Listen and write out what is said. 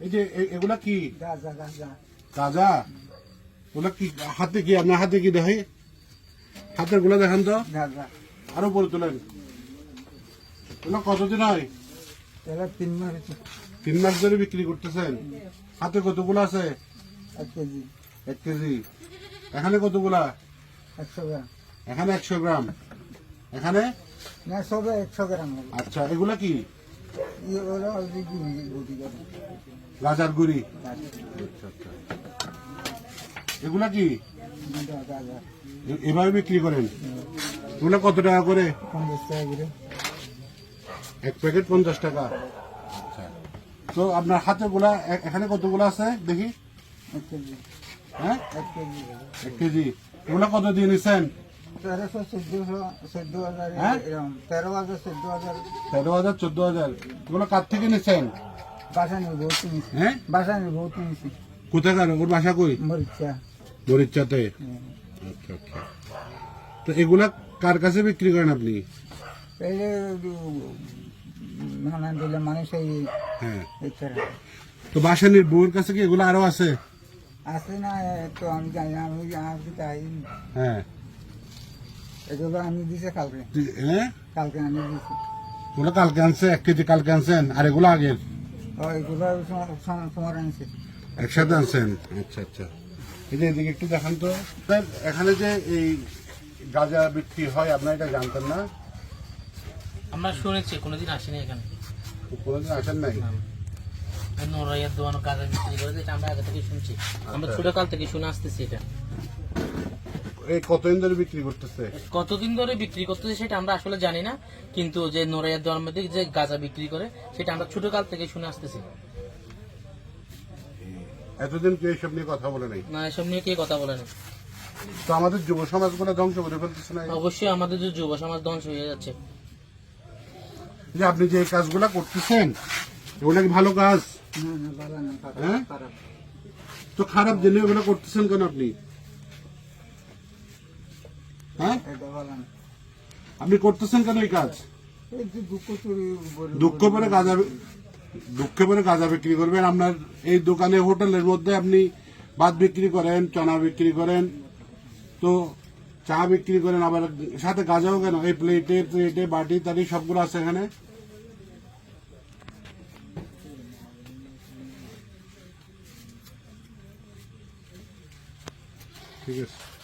এই যে এগুলা কি? গাঁজা ওগুলা কি হাতে কি আপনার হাতে কি দেখে হাতেরগুলা দেখান তো। আরও পরে তোলেন। ওগুলা কতদিন হয়? তিন মাস তিন মাস ধরে বিক্রি করতেছেন। হাতে কতগুলো আছে? এক কেজি। এক কেজি। এখানে কতগুলা? একশো গ্রাম। এখানে একশো গ্রাম। এখানে? না সবে একশো গ্রাম আচ্ছা এগুলা কি? ই ওরা অলরেডি গুটি করে গাজার গুড়ি? আচ্ছা আচ্ছা এগুলা কি? এভাবে বিক্রি করেন? এগুলা কত টাকা করে? পঞ্চাশ টাকা করে এক প্যাকেট পঞ্চাশ টাকা। আচ্ছা তো আপনার হাতে গুলা এখানে কতগুলো আছে? দেখি। হ্যাঁ? এক কেজি। এগুলা কত দিয়ে নিছেন? তেরোশো চোদ্দশো চোদ্দ হাজার হ্যাঁ? এরকম তেরো হাজার চোদ্দ হাজার। তেরো হাজার চোদ্দ হাজার। এগুলো কার থেকে নিছেন? বাসানির বহুত নিয়েছি হ্যাঁ? বাসানির বহুত নিয়েছি কোথাকার? ওর বাসা কই? মরিচা। মরিচাতে? আচ্ছা আচ্ছা। তো এগুলা কার কাছে বিক্রি করেন আপনি? এই যে নানান দিলে মানুষ এই হ্যাঁ। তো বাসানির বউয়ের কাছে কি এগুলো আরও আছে? আছে না তো আমি জানি আমি তাই হ্যাঁ। এগুলো আমি দিছে কালকে। হ্যাঁ কালকে আমি দিছি। ওগুলো কালকে আনছে এক কেজি কালকে আনছেন আর এগুলো আগের? ও এগুলো তোমার আনছে। একসাথে আনছেন? আচ্ছা আচ্ছা। এই যে এদিকে একটু দেখান তো। স্যার, এখানে যে এই গাঁজা বিক্রি হয় আপনার এটা জানতেন না? আমরা শুনেছি কোনোদিন আসিনি এখানে। কোনোদিন আসেন নাই? নরাইয়ের দোকানো কাজে বিক্রি করে আমরা আগে থেকে শুনছি। আমরা ছোট কাল থেকে শুনে আসতেছি এটা। এই কতদিন ধরে বিক্রি করতেছে? কতদিন ধরে বিক্রি করতেছে সেটা আমরা আসলে জানি না কিন্তু যে নরাইয়ের দোকানের যে গাঁজা বিক্রি করে সেটা আমরা ছোট কাল থেকে শুনে আসতেছি। এতদিন কেউ এইসব নিয়ে কথা বলে নাই? না এসব নিয়ে কে কথা বলে না তো আমাদের যুব সমাজগুলো ধ্বংস করে ফেলতেছে না? অবশ্যই আমাদের যে যুব সমাজ ধ্বংস হয়ে যাচ্ছে। যে আপনি যে এই কাজগুলা করতেছেন এগুলো কি ভালো কাজ? হ্যাঁ? তো খারাপ জেনে ওগুলো করতেছেন কেন আপনি? হ্যাঁ? আপনি করতেছেন কেন এই কাজ? দুঃখ পরে গাঁজা বি- দুঃখে পরে গাঁজা বিক্রি করবেন। আপনার এই দোকানে হোটেলের মধ্যে আপনি ভাত বিক্রি করেন চনা বিক্রি করেন তো চা বিক্রি করেন আবার সাথে গাঁজাও কেন? এই প্লেটে প্লেটে বাটি তাটি সবগুলো আছে এখানে? ঠিক আছে।